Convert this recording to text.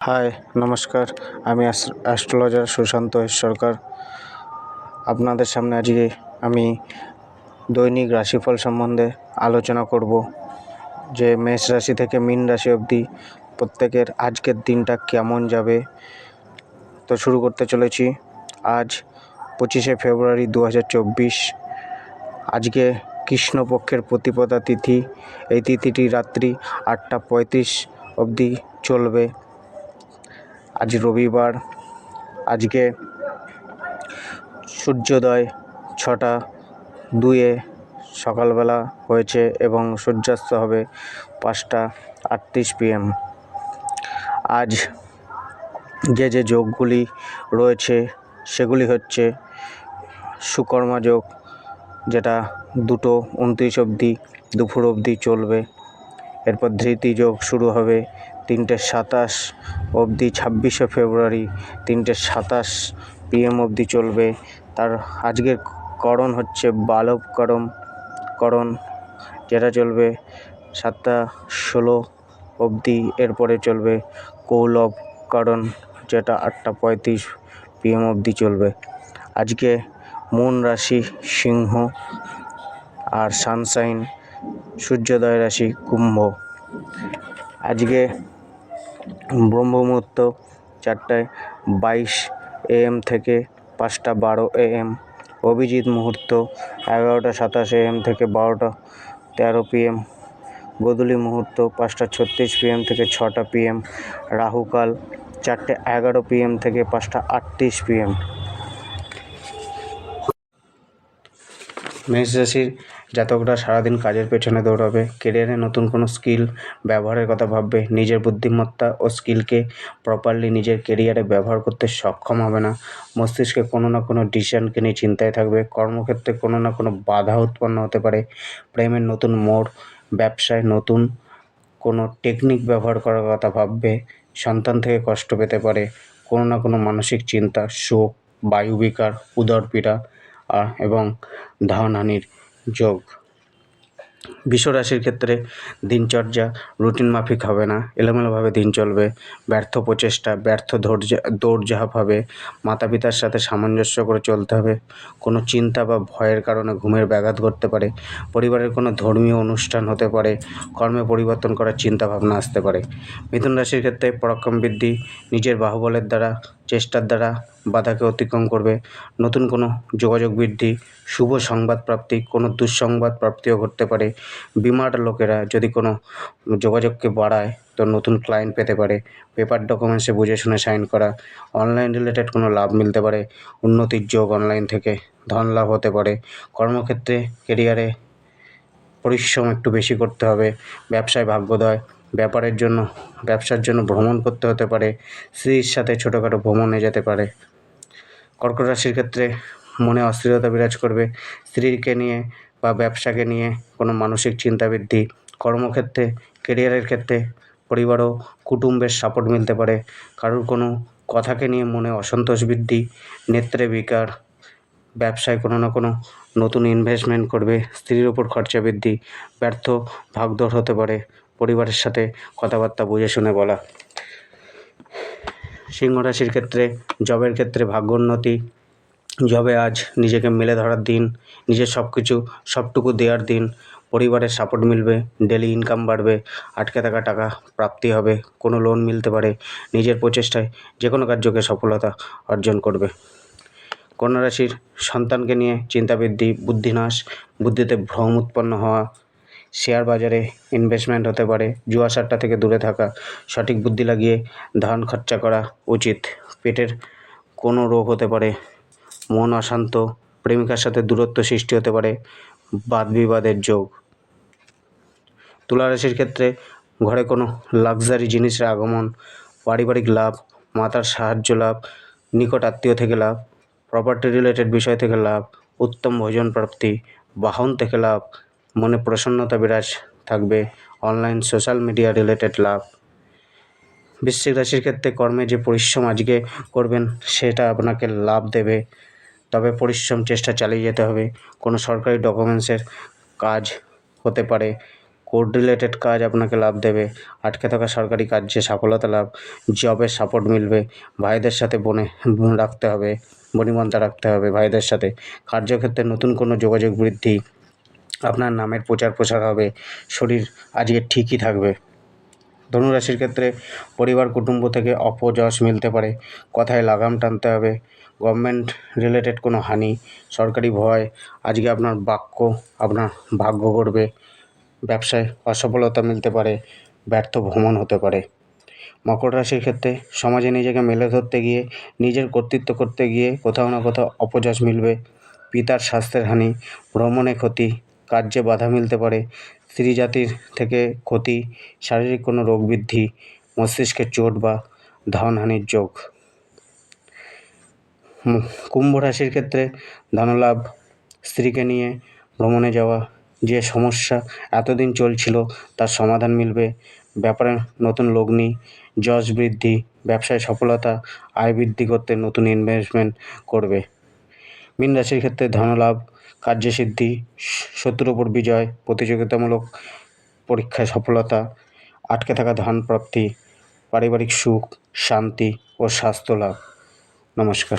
High, নমস্কার। আমি astrologer Sushant সরকার আপনাদের সামনে আজকে আমি দৈনিক রাশিফল সম্বন্ধে আলোচনা করব, যে মেষ রাশি থেকে মীন রাশি অবধি প্রত্যেকের আজকের দিনটা কেমন যাবে। তো শুরু করতে চলেছি। আজ পঁচিশে ফেব্রুয়ারি দু হাজার চব্বিশ। আজকে কৃষ্ণপক্ষের প্রতিপদা তিথি। এই তিথিটি রাত্রি আটটা পঁয়ত্রিশ অবধি চলবে। আজ রবিবার, আজকে সূর্যোদয় ছটা দুয়ে সকালবেলা হয়েছে এবং সূর্যাস্ত হবে পাঁচটা আটত্রিশ পিএম। আজ যে যে যোগগুলি রয়েছে, সেগুলি হচ্ছে সুকর্মা যোগ, যেটা দুটো উনত্রিশ অবধি, দুপুর অবধি চলবে। এরপর ধৃতি যোগ শুরু হবে তিনটে সাতাশ অবধি ছাব্বিশে ফেব্রুয়ারি, তিনটে সাতাশ পিএম অবধি চলবে। তার আজকের করণ হচ্ছে বালব করম করণ, যেটা চলবে সাতটা ষোলো অবধি, এরপরে চলবে কৌলব করণ, যেটা আটটা পঁয়ত্রিশ পিএম অবধি চলবে। আজকে মন রাশি সিংহ আর সানশাইন সূর্যোদয় রাশি কুম্ভ। আজকে ব্রহ্ম মুহূর্ত চারটায় বাইশ এএম থেকে পাঁচটা বারো এএম। অভিজিৎ মুহূর্ত এগারোটা সাতাশ এএম থেকে বারোটা তেরো পিএম। গোধূলি মুহূর্ত পাঁচটা ছত্রিশ পিএম থেকে ছটা পিএম। রাহুকাল চারটে এগারো পিএম থেকে পাঁচটা আটত্রিশ পিএম। মেষ রাশির জাতকরা সারাদিন কাজের পেছনে দৌড়াবে কেরিয়ারে নতুন কোনো স্কিল ব্যবহারের কথা ভাববে নিজের বুদ্ধিমত্তা ও স্কিলকে প্রপারলি নিজের কেরিয়ারে ব্যবহার করতে সক্ষম হবে না মস্তিষ্কে কোনো না কোনো ডিসিশনকে নিয়ে চিন্তায় থাকবে কর্মক্ষেত্রে কোনো না কোনো বাধা উৎপন্ন হতে পারে প্রেমের নতুন মোড় ব্যবসায় নতুন কোনো টেকনিক ব্যবহার করার কথা ভাববে সন্তান থেকে কষ্ট পেতে পারে কোনো না কোনো মানসিক চিন্তা শোক বায়ুবিকার উদরপীড়া আহ, এবং ধনহানির যোগ। বিশ্বরাশির ক্ষেত্রে দিনচর্যা রুটিন মাফিক হবে না, এলোমেলোভাবে দিন চলবে, ব্যর্থ প্রচেষ্টা, ব্যর্থ ধৈর্য, দৌড়ঝাঁপ হবে মাতা পিতার সাথে সামঞ্জস্য করে চলতে হবে, কোনো চিন্তা বা ভয়ের কারণে ঘুমের ব্যাঘাত ঘটতে পারে, পরিবারের কোনো ধর্মীয় অনুষ্ঠান হতে পারে, কর্মে পরিবর্তন করার চিন্তা ভাবনা আসতে পারে। মিথুন রাশির ক্ষেত্রে পরাক্রম বৃদ্ধি নিজের বাহুবলের দ্বারা, চেষ্টার দ্বারা বাধাকে অতিক্রম করবে। নতুন কোনো যোগাযোগ বৃদ্ধি, শুভ সংবাদ প্রাপ্তি, কোনো দুঃসংবাদ প্রাপ্তিও ঘটতে পারে। বিমার লোকেরা যদি কোনো যোগাযোগকে বাড়ায়, তো নতুন ক্লায়েন্ট পেতে পারে। পেপার ডকুমেন্টসে বুঝে শুনে সাইন করা। অনলাইন রিলেটেড কোনো লাভ মিলতে পারে। উন্নতির যোগ অনলাইন থেকে ধন লাভ হতে পারে। কর্মক্ষেত্রে কেরিয়ারে পরিশ্রম একটু বেশি করতে হবে। ব্যবসায় ভাগ্যোদয়। ব্যাপারের জন্য, ব্যবসার জন্য ভ্রমণ করতে হতে পারে। স্ত্রীর সাথে ছোটোখাটো ভ্রমণে যেতে পারে। কর্কট রাশির ক্ষেত্রে মনে অস্থিরতা বিরাজ করবে। স্ত্রীকে নিয়ে বা ব্যবসাকে নিয়ে কোনো মানসিক চিন্তা বৃদ্ধি। কর্মক্ষেত্রে কেরিয়ারের ক্ষেত্রে পরিবার ও কুটুম্বের সাপোর্ট মিলতে পারে। কারোর কোনো কথাকে নিয়ে মনে অসন্তোষ বৃদ্ধি। নেত্রে বিকার, ব্যবসায় কোনো না কোনো নতুন ইনভেস্টমেন্ট করবে। স্ত্রীর ওপর খরচা বৃদ্ধি। ব্যর্থ ভাগদৌড় হতে পারে। পরিবারের সাথে কথাবার্তা বুঝে শুনে বলা। সিংহ রাশির ক্ষেত্রে, জবের ক্ষেত্রে ভাগ্যোন্নতি জবে আজ নিজেকে মেলে ধরার দিন, নিজের সব কিছু সবটুকু দেওয়ার দিন, পরিবারের সাপোর্ট মিলবে ডেলি ইনকাম বাড়বে, আটকে থাকা টাকা প্রাপ্তি হবে, কোনো লোন মিলতে পারে, নিজের প্রচেষ্টায় যে কোনো কার্যকে সফলতা অর্জন করবে। কন্যা রাশির সন্তানকে নিয়ে চিন্তা বৃদ্ধি বুদ্ধিনাশ, বুদ্ধিতে ভ্রম উৎপন্ন হওয়া শেয়ার বাজারে ইনভেস্টমেন্ট হতে পারে। জুয়া সাট্টা থেকে দূরে থাকা, সঠিক বুদ্ধি লাগিয়ে ধান খরচা করা উচিত। পেটের কোনো রোগ হতে পারে, মন অশান্ত, প্রেমিকার সাথে দূরত্ব সৃষ্টি হতে পারে, বাদ বিবাদের যোগ। তুলারাশির ক্ষেত্রে ঘরে কোনো লাক্সারি জিনিসের আগমন, পারিবারিক লাভ, মাতার সাহায্য লাভ, নিকট আত্মীয় থেকে লাভ প্রপার্টি রিলেটেড বিষয় থেকে লাভ, উত্তম ভোজন প্রাপ্তি বাহন থেকে লাভ মনে প্রসন্নতা বিরাজ থাকবে অনলাইন সোশ্যাল মিডিয়া রিলেটেড লাভ। বৃশ্চিক রাশির ক্ষেত্রে কর্মে যে পরিশ্রম আজকে করবেন, সেটা আপনাকে লাভ দেবে। তবে পরিশ্রম চেষ্টা চালিয়ে যেতে হবে। কোনো সরকারি ডকুমেন্টসের কাজ হতে পারে। কোর্ট রিলেটেড কাজ আপনাকে লাভ দেবে। আটকে থাকা সরকারি কার্যে সফলতা লাভ। জবের সাপোর্ট মিলবে। ভাইদের সাথে বনে, রাখতে হবে। বনিবন্তা রাখতে হবে ভাইদের সাথে। কার্যক্ষেত্রে নতুন কোনো যোগাযোগ বৃদ্ধি আপনার নামের প্রচার প্রসার হবে, শরীর আজকে ঠিকই থাকবে। ধনুরাশির ক্ষেত্রে পরিবার, কুটুম্ব থেকে অপযশ মিলতে পারে, কথায় লাগাম টানতে হবে গভর্নমেন্ট রিলেটেড কোনো হানি, সরকারি ভয়, আজকে আপনার বাক্য, আপনার ভাগ্য করবে ব্যবসায় অসফলতা মিলতে পারে, ব্যর্থ ভ্রমণ হতে পারে। মকর রাশির ক্ষেত্রে সমাজে নিজেকে মেলে ধরতে গিয়ে, নিজের কর্তৃত্ব করতে গিয়ে কোথাও না কোথাও অপযশ মিলবে, পিতার স্বাস্থ্যের হানি, ভ্রমণে ক্ষতি কার্যে বাধা মিলতে পারে। স্ত্রী জাতির থেকে ক্ষতি, শারীরিক কোনো রোগ বৃদ্ধি, মস্তিষ্কের চোট বা ধনহানির যোগ। কুম্ভ রাশির ক্ষেত্রে ধনলাভ, স্ত্রীকে নিয়ে ভ্রমণে যাওয়া, যে সমস্যা এতদিন চলছিল তার সমাধান মিলবে। ব্যাপারে নতুন লগ্নি, যশ বৃদ্ধি, ব্যবসায় সফলতা, আয় বৃদ্ধি করতে নতুন ইনভেস্টমেন্ট করবে। মীন রাশির ক্ষেত্রে ধনলাভ কার্যসিদ্ধি, শত্রুর উপর বিজয়, প্রতিযোগিতামূলক পরীক্ষায় সফলতা, আটকে থাকা ধন প্রাপ্তি, পারিবারিক সুখ, শান্তি ও স্বাস্থ্য লাভ। নমস্কার।